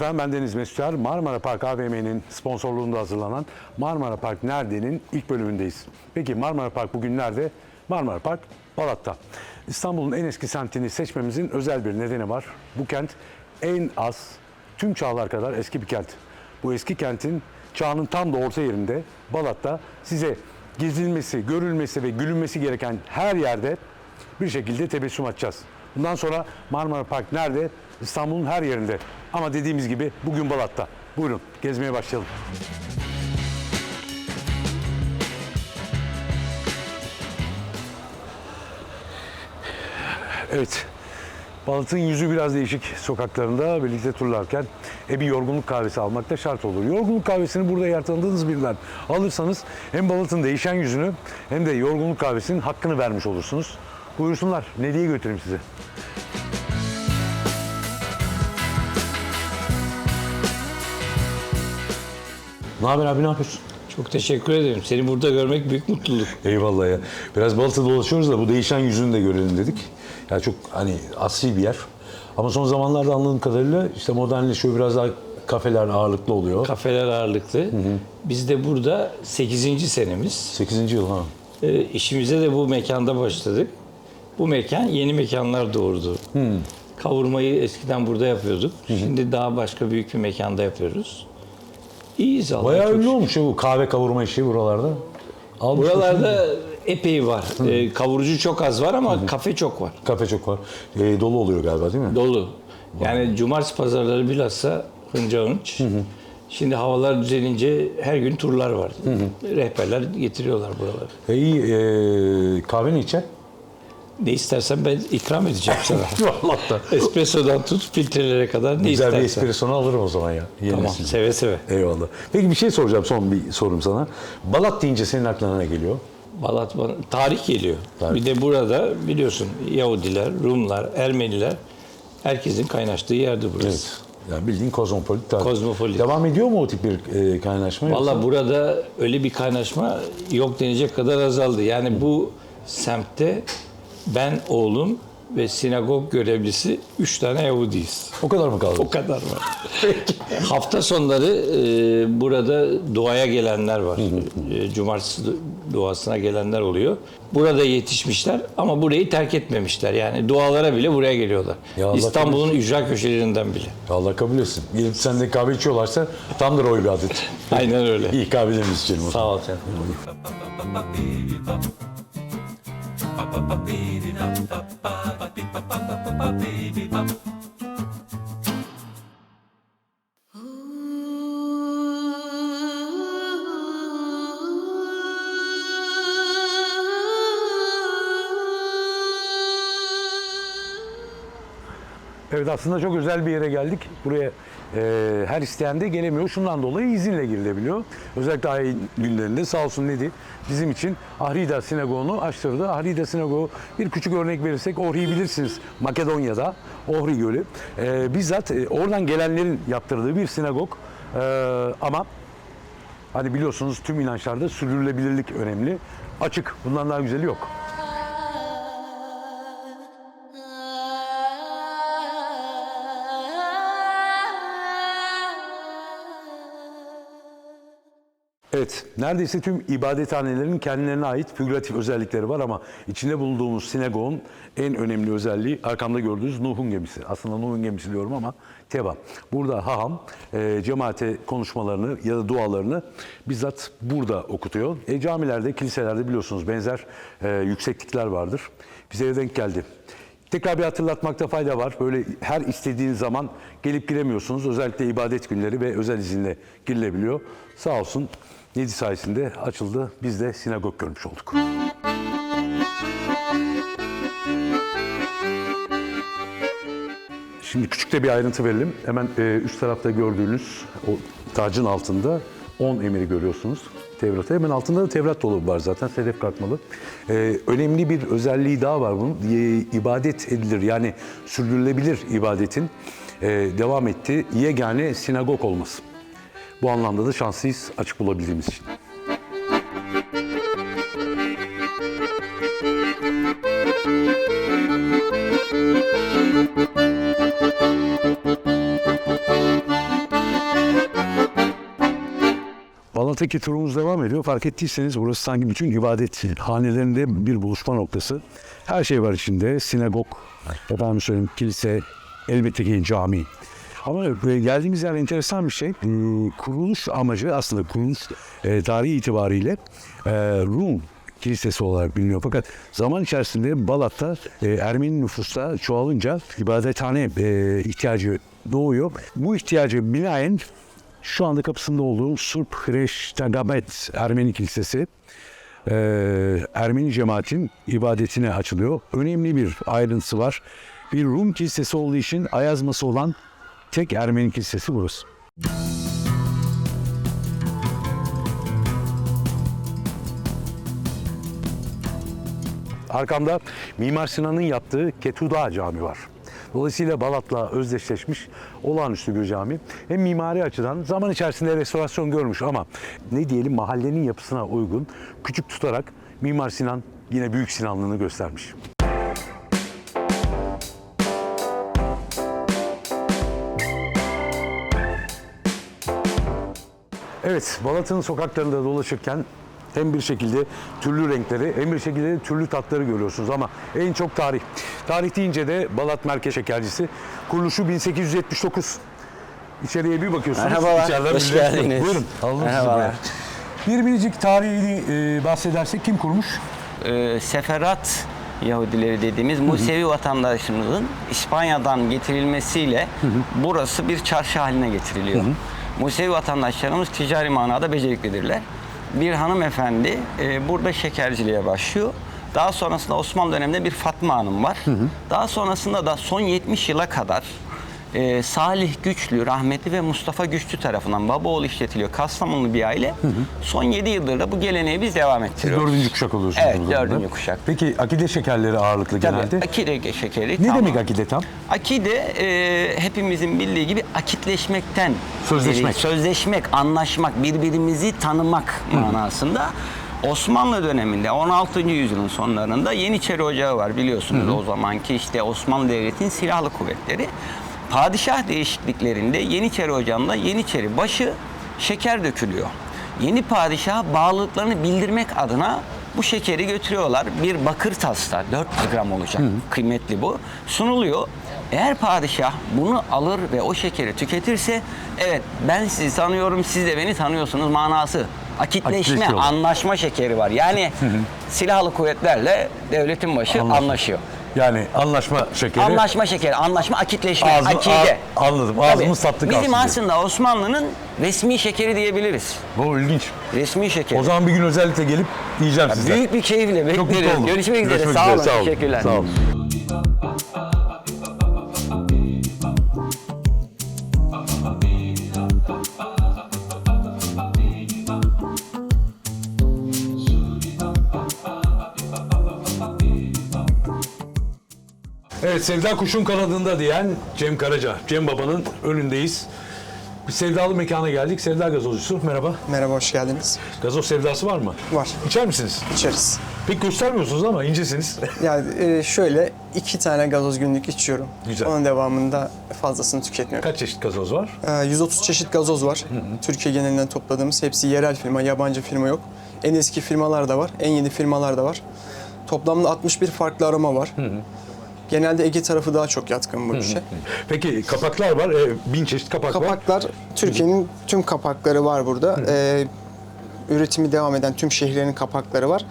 Efendim ben Deniz Mesutlar. Marmara Park AVM'nin sponsorluğunda hazırlanan Marmara Park Nerede'nin ilk bölümündeyiz. Peki Marmara Park bugün nerede? Marmara Park Balat'ta. İstanbul'un en eski semtini seçmemizin özel bir nedeni var. Bu kent en az tüm çağlar kadar eski bir kent. Bu eski kentin çağının tam da orta yerinde Balat'ta size gezilmesi, görülmesi ve gülünmesi gereken her yerde bir şekilde tebessüm açacağız. Bundan sonra Marmara Park nerede? İstanbul'un her yerinde. Ama dediğimiz gibi bugün Balat'ta. Buyurun gezmeye başlayalım. Evet. Balat'ın yüzü biraz değişik sokaklarında birlikte turlarken e bir yorgunluk kahvesi almak da şart olur. Yorgunluk kahvesini burada yer tanıdığınız birinden alırsanız hem Balat'ın değişen yüzünü hem de yorgunluk kahvesinin hakkını vermiş olursunuz. Buyursunlar. Ne diye götüreyim size? Ne haber abi ne yapıyorsun? Çok teşekkür ederim. Seni burada görmek büyük mutluluk. Eyvallah ya. Biraz Balat'ta dolaşıyoruz da bu değişen yüzünü de görelim dedik. Ya çok hani asli bir yer. Ama son zamanlarda anladığım kadarıyla işte modernleşiyor biraz daha kafeler ağırlıklı oluyor. Kafeler ağırlıklı. Biz de burada 8. senemiz. 8. yıl ha. E, işimize de bu mekanda başladık. Bu mekan yeni mekanlar doğurdu. Kavurmayı eskiden burada yapıyorduk. Şimdi daha başka büyük bir mekanda yapıyoruz. İyiyiz Allah'a Bayağı çok ünlü şükür. olmuş ya bu kahve kavurma işi buralarda. Almış Buralarda epey var. E, kavurucu çok az var ama kafe çok var. Kafe çok var. Ee, dolu oluyor galiba değil mi? Dolu. Yani cumartesi pazarları bilhassa hınca hınç. Şimdi havalar düzelince her gün turlar var. Rehberler getiriyorlar buraları. E, iyi. ee, kahve ne içer? Ne istersen ben ikram edeceğim sana. Vallahi da. Espressodan tut filtrelere kadar ne Güzel bir istersen. espressonu alırım o zaman ya. Yeni Tamam seve seve. Eyvallah. Peki bir şey soracağım son bir sorum sana. Balat deyince senin aklına ne geliyor? Balat tarih geliyor. Tarih. Bir de burada biliyorsun Yahudiler, Rumlar, Ermeniler herkesin kaynaştığı yerdi burası. Yani bildiğin kozmopolit. tabii. Kozmopolit. Devam ediyor mu o tip bir e, kaynaşma? Valla burada öyle bir kaynaşma yok denecek kadar azaldı. Yani bu semtte ben oğlum ve sinagog görevlisi üç tane Yahudiyiz. O kadar mı kaldı? O kadar var. Hafta sonları e, burada duaya gelenler var. E, cumartesi du- duasına gelenler oluyor. Burada yetişmişler ama burayı terk etmemişler. Yani dualara bile buraya geliyorlar. Ya Allah İstanbul'un ücra köşelerinden bile. Allah kabul etsin. Gelip sende kahve içiyorlarsa tamdır o bir adet. Aynen öyle. İyi o zaman. Sağ ol sen. baby Evet aslında çok özel bir yere geldik. Buraya e, her isteyen de gelemiyor. Şundan dolayı izinle girilebiliyor. Özellikle ay günlerinde sağ olsun dedi. Bizim için Ahrida Sinagogu'nu açtırdı. Ahrida Sinagogu bir küçük örnek verirsek Ohri'yi bilirsiniz. Makedonya'da Ohri Gölü. E, bizzat e, oradan gelenlerin yaptırdığı bir sinagog. E, ama hani biliyorsunuz tüm inançlarda sürdürülebilirlik önemli. Açık. Bundan daha güzeli yok. Evet, neredeyse tüm ibadethanelerin kendilerine ait figüratif özellikleri var ama içinde bulunduğumuz sinagogun en önemli özelliği arkamda gördüğünüz Nuh'un gemisi. Aslında Nuh'un gemisi diyorum ama Teba. Burada haham e, cemaate konuşmalarını ya da dualarını bizzat burada okutuyor. E, camilerde, kiliselerde biliyorsunuz benzer e, yükseklikler vardır. Bize de denk geldi. Tekrar bir hatırlatmakta fayda var. Böyle her istediğiniz zaman gelip giremiyorsunuz. Özellikle ibadet günleri ve özel izinle girilebiliyor. Sağ olsun Nedi sayesinde açıldı. Biz de sinagog görmüş olduk. Şimdi küçük de bir ayrıntı verelim. Hemen e, üst tarafta gördüğünüz o tacın altında 10 emiri görüyorsunuz. Tevrat'ta. Hemen altında da Tevrat dolabı var zaten sedef kalkmalı. E, önemli bir özelliği daha var bunun. E, ibadet edilir yani sürdürülebilir ibadetin e, devam ettiği yegane sinagog olması. Bu anlamda da şanslıyız açık bulabildiğimiz için. Balat'taki turumuz devam ediyor. Fark ettiyseniz burası sanki bütün ibadet hanelerinde bir buluşma noktası. Her şey var içinde. Sinagog, efendim söyleyeyim kilise, elbette ki cami. Ama geldiğimiz yer enteresan bir şey. E, kuruluş amacı aslında kuruluş e, tarihi itibariyle e, Rum kilisesi olarak biliniyor. Fakat zaman içerisinde Balat'ta e, Ermeni nüfusta çoğalınca ibadethane ihtiyacı doğuyor. Bu ihtiyacı binaen şu anda kapısında olduğum Surp Hreştagamet Ermeni Kilisesi e, Ermeni cemaatin ibadetine açılıyor. Önemli bir ayrıntısı var. Bir Rum kilisesi olduğu için ayazması olan tek Ermeni kilisesi burası. Arkamda Mimar Sinan'ın yaptığı Ketuda Cami var. Dolayısıyla Balat'la özdeşleşmiş olağanüstü bir cami. Hem mimari açıdan zaman içerisinde restorasyon görmüş ama ne diyelim mahallenin yapısına uygun küçük tutarak Mimar Sinan yine Büyük Sinanlığını göstermiş. Evet, Balat'ın sokaklarında dolaşırken hem bir şekilde türlü renkleri hem bir şekilde de türlü tatları görüyorsunuz ama en çok tarih. Tarih deyince de Balat Merkez Şekercisi kuruluşu 1879. İçeriye bir bakıyorsunuz. Merhabalar, içeriden hoş birileri- geldiniz. Buyurun, alalım sizi Merhabalar. buraya. Bir biricik tarihini e, bahsedersek kim kurmuş? Ee, Seferat Yahudileri dediğimiz Musevi vatandaşımızın İspanya'dan getirilmesiyle burası bir çarşı haline getiriliyor. Musevi vatandaşlarımız ticari manada beceriklidirler. Bir hanımefendi e, burada şekerciliğe başlıyor. Daha sonrasında Osmanlı döneminde bir Fatma Hanım var. Daha sonrasında da son 70 yıla kadar e, Salih Güçlü, rahmetli ve Mustafa Güçlü tarafından Babaoğlu işletiliyor. Kastamonlu bir aile. Son 7 yıldır da bu geleneği biz devam Siz ettiriyoruz. dördüncü kuşak oluyorsunuz. Evet, dördüncü kuşak. Peki akide şekerleri ağırlıklı Tabii, genelde. akide şekeri. Ne tamam. demek akide tam? Akide e, hepimizin bildiği gibi akitleşmekten. Sözleşmek. e, sözleşmek, anlaşmak, birbirimizi tanımak manasında. Osmanlı döneminde 16. yüzyılın sonlarında Yeniçeri Ocağı var biliyorsunuz o zamanki işte Osmanlı Devleti'nin silahlı kuvvetleri. Padişah değişikliklerinde Yeniçeri Ocağı'nda Yeniçeri başı şeker dökülüyor. Yeni padişaha bağlılıklarını bildirmek adına bu şekeri götürüyorlar. Bir bakır tasta 400 gram olacak. Kıymetli bu. Sunuluyor. Eğer padişah bunu alır ve o şekeri tüketirse evet ben sizi tanıyorum siz de beni tanıyorsunuz manası. Akitleşme, anlaşma şekeri var. Yani silahlı kuvvetlerle devletin başı Anlaşma. anlaşıyor. Yani anlaşma şekeri. Anlaşma şekeri, anlaşma, akitleşme, Ağzı- akide. a- anladım. Tabii. Ağzımız tatlı Bizim kalsın aslında Osmanlı'nın resmi şekeri diyebiliriz. Bu ilginç. Resmi şekeri. O zaman bir gün özellikle gelip yiyeceğim sizden. Büyük bir keyifle Çok mutlu bekleriz. oldum. Görüşmek üzere. Görüşmek Sağ üzere, olun. Teşekkürler. Sağ olun. Evet Sevda Kuş'un kanadında diyen Cem Karaca. Cem Baba'nın önündeyiz. Bir sevdalı mekana geldik. Sevda gazozcusu. Merhaba. Merhaba, hoş geldiniz. Gazoz sevdası var mı? Var. İçer misiniz? İçeriz. Pek göstermiyorsunuz ama incesiniz. Yani e, şöyle iki tane gazoz günlük içiyorum. Güzel. Onun devamında fazlasını tüketmiyorum. Kaç çeşit gazoz var? E, 130 çeşit gazoz var. Türkiye genelinden topladığımız. Hepsi yerel firma, yabancı firma yok. En eski firmalar da var, en yeni firmalar da var. Toplamda 61 farklı aroma var. Genelde Ege tarafı daha çok yatkın bu işe. Peki kapaklar var. Ee, bin çeşit kapak, var. Kapaklar, Türkiye'nin tüm kapakları var burada. E, üretimi devam eden tüm şehirlerin kapakları var.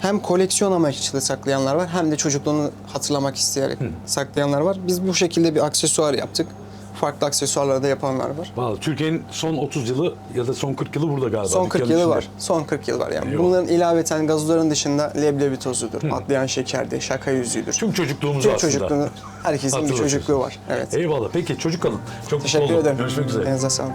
Hem koleksiyon amaçlı saklayanlar var hem de çocukluğunu hatırlamak isteyerek saklayanlar var. Biz bu şekilde bir aksesuar yaptık. Farklı aksesuarlar da yapanlar var. Vallahi Türkiye'nin son 30 yılı ya da son 40 yılı burada galiba. Son 40 dükkanın yılı içinde. var. Son 40 yıl var yani. Eyvallah. Bunların ilaveten gazozların dışında leblebi tozudur, atlayan şekerdir, şaka yüzüğüdür. Tüm çocukluğumuz Tüm aslında. çocukluğunu, herkesin bir çocukluğu var. Evet. Eyvallah. Peki çocuk kalın. Çok Teşekkür mutlu oldum. ederim. Görüşmek üzere. Elinize sağlık.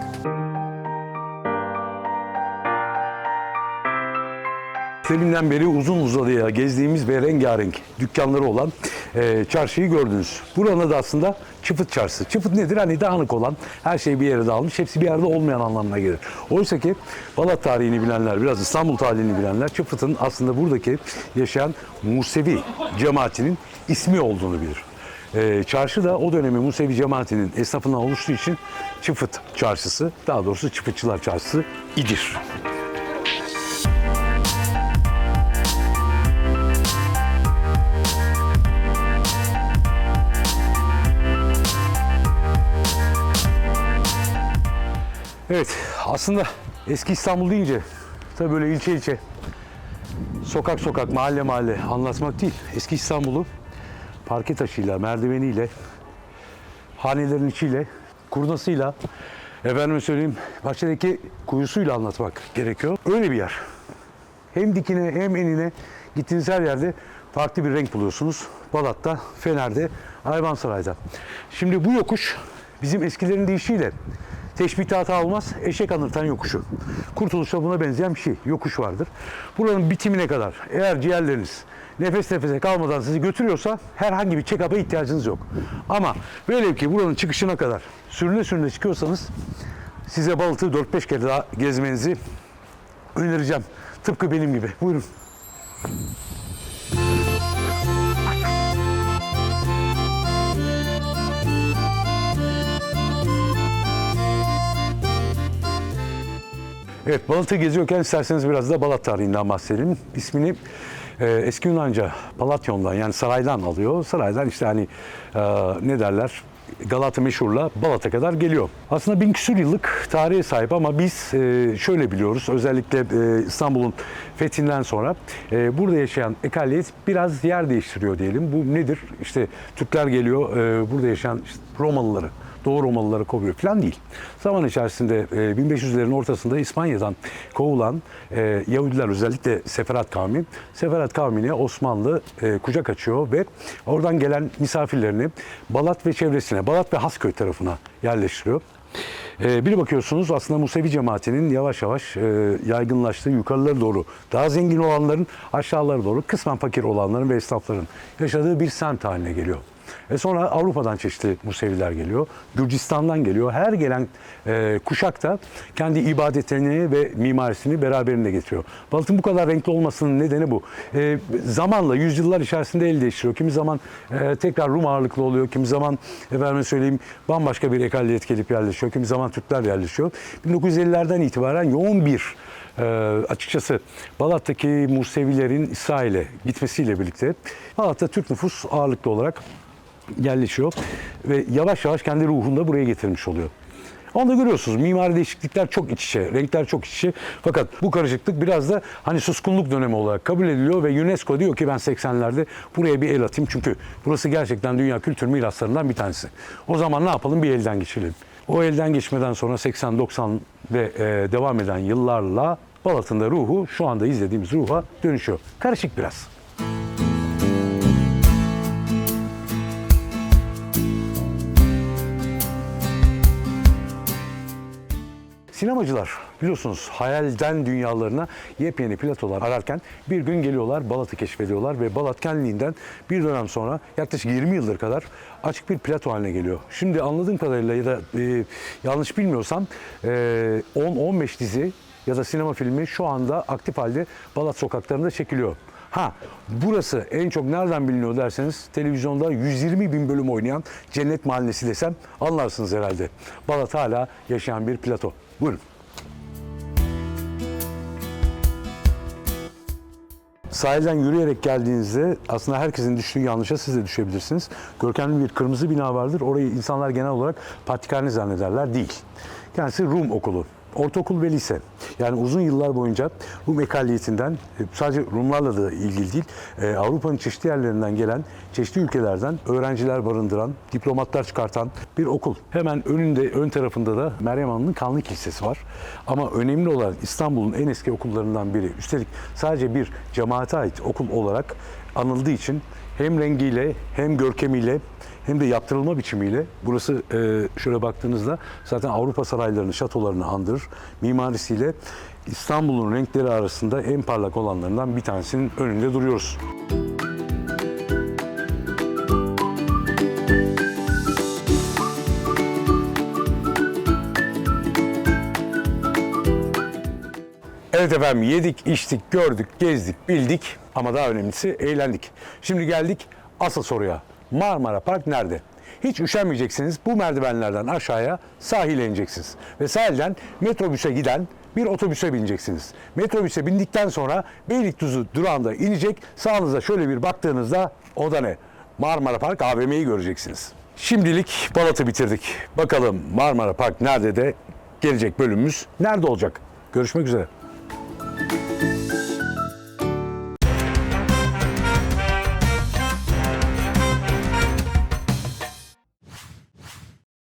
Deminden beri uzun uzadıya gezdiğimiz ve rengarenk dükkanları olan e, çarşıyı gördünüz. Buranın da aslında çıfıt çarşısı. Çıfıt nedir? Hani dağınık olan, her şey bir yere dağılmış, hepsi bir yerde olmayan anlamına gelir. Oysa ki Balat tarihini bilenler, biraz İstanbul tarihini bilenler Çıfıt'ın aslında buradaki yaşayan Musevi cemaatinin ismi olduğunu bilir. Ee, çarşı da o dönemin Musevi cemaatinin esnafından oluştuğu için Çıfıt Çarşısı, daha doğrusu Çıfıtçılar Çarşısı idir. Evet, aslında eski İstanbul deyince tabii böyle ilçe ilçe, sokak sokak, mahalle mahalle anlatmak değil. Eski İstanbul'u parke taşıyla, merdiveniyle, hanelerin içiyle, kurnasıyla, efendime söyleyeyim bahçedeki kuyusuyla anlatmak gerekiyor. Öyle bir yer. Hem dikine hem enine gittiğiniz her yerde farklı bir renk buluyorsunuz. Balat'ta, Fener'de, Ayvansaray'da. Şimdi bu yokuş bizim eskilerin deyişiyle teşbihte hata olmaz, eşek anırtan yokuşu. Kurtuluşta buna benzeyen bir şey, yokuş vardır. Buranın bitimine kadar eğer ciğerleriniz nefes nefese kalmadan sizi götürüyorsa herhangi bir check-up'a ihtiyacınız yok. Ama velev ki buranın çıkışına kadar sürüne sürüne çıkıyorsanız size Balık'ı 4-5 kere daha gezmenizi önereceğim. Tıpkı benim gibi. Buyurun. Evet, Balat'ı geziyorken isterseniz biraz da Balat tarihinden bahsedelim. İsmini e, eski Yunanca Palatyon'dan yani saraydan alıyor. Saraydan işte hani e, ne derler Galata meşhurla Balat'a kadar geliyor. Aslında bin küsur yıllık tarihe sahip ama biz e, şöyle biliyoruz. Özellikle e, İstanbul'un fethinden sonra e, burada yaşayan ekaliyet biraz yer değiştiriyor diyelim. Bu nedir? İşte Türkler geliyor, e, burada yaşayan işte Romalıları Doğu Romalıları kovuyor falan değil. Zaman içerisinde e, 1500'lerin ortasında İspanya'dan kovulan e, Yahudiler özellikle Seferat kavmi, Seferat kavmine Osmanlı e, kucak açıyor ve oradan gelen misafirlerini Balat ve çevresine, Balat ve Hasköy tarafına yerleştiriyor. E, bir bakıyorsunuz aslında Musevi cemaatinin yavaş yavaş e, yaygınlaştığı yukarılara doğru daha zengin olanların aşağılara doğru kısmen fakir olanların ve esnafların yaşadığı bir semt haline geliyor. E sonra Avrupa'dan çeşitli Museviler geliyor. Gürcistan'dan geliyor. Her gelen e, kuşak da kendi ibadetlerini ve mimarisini beraberinde getiriyor. Balık'ın bu kadar renkli olmasının nedeni bu. E, zamanla, yüzyıllar içerisinde el değiştiriyor. Kimi zaman e, tekrar Rum ağırlıklı oluyor. Kimi zaman efendim söyleyeyim bambaşka bir ekaliyet gelip yerleşiyor. Kimi zaman Türkler yerleşiyor. 1950'lerden itibaren yoğun bir e, açıkçası Balat'taki Musevilerin İsrail'e gitmesiyle birlikte Balat'ta Türk nüfus ağırlıklı olarak yerleşiyor ve yavaş yavaş kendi ruhunu da buraya getirmiş oluyor. Onu da görüyorsunuz. Mimari değişiklikler çok iç içe, renkler çok iç içe. Fakat bu karışıklık biraz da hani suskunluk dönemi olarak kabul ediliyor ve UNESCO diyor ki ben 80'lerde buraya bir el atayım. Çünkü burası gerçekten dünya kültür miraslarından bir tanesi. O zaman ne yapalım? Bir elden geçirelim. O elden geçmeden sonra 80-90 ve e, devam eden yıllarla Balat'ın da ruhu şu anda izlediğimiz ruha dönüşüyor. Karışık biraz. Sinemacılar biliyorsunuz hayalden dünyalarına yepyeni platolar ararken bir gün geliyorlar Balat'ı keşfediyorlar ve Balat kendiliğinden bir dönem sonra yaklaşık 20 yıldır kadar açık bir plato haline geliyor. Şimdi anladığım kadarıyla ya da e, yanlış bilmiyorsam e, 10-15 dizi ya da sinema filmi şu anda aktif halde Balat sokaklarında çekiliyor. Ha burası en çok nereden biliniyor derseniz televizyonda 120 bin bölüm oynayan Cennet Mahallesi desem anlarsınız herhalde. Balat hala yaşayan bir plato. Buyurun. Sahilden yürüyerek geldiğinizde aslında herkesin düştüğü yanlışa siz de düşebilirsiniz. Görkemli bir kırmızı bina vardır. Orayı insanlar genel olarak patikhane zannederler. Değil. Kendisi Rum okulu. Ortaokul ve lise. Yani uzun yıllar boyunca Rum ekaliyetinden e, sadece Rumlarla da ilgili değil, e, Avrupa'nın çeşitli yerlerinden gelen, çeşitli ülkelerden öğrenciler barındıran, diplomatlar çıkartan bir okul. Hemen önünde, ön tarafında da Meryem Hanım'ın Kanlı Kilisesi var. Ama önemli olan İstanbul'un en eski okullarından biri. Üstelik sadece bir cemaate ait okul olarak anıldığı için hem rengiyle hem görkemiyle hem de yaptırılma biçimiyle burası e, şöyle baktığınızda zaten Avrupa saraylarını, şatolarını andırır. Mimarisiyle İstanbul'un renkleri arasında en parlak olanlarından bir tanesinin önünde duruyoruz. Evet efendim yedik, içtik, gördük, gezdik, bildik ama daha önemlisi eğlendik. Şimdi geldik asıl soruya. Marmara Park nerede? Hiç üşenmeyeceksiniz. Bu merdivenlerden aşağıya sahile ineceksiniz. Ve sahilden metrobüse giden bir otobüse bineceksiniz. Metrobüse bindikten sonra Beylikdüzü durağında inecek. Sağınıza şöyle bir baktığınızda o da ne? Marmara Park AVM'yi göreceksiniz. Şimdilik Balat'ı bitirdik. Bakalım Marmara Park nerede de gelecek bölümümüz nerede olacak? Görüşmek üzere.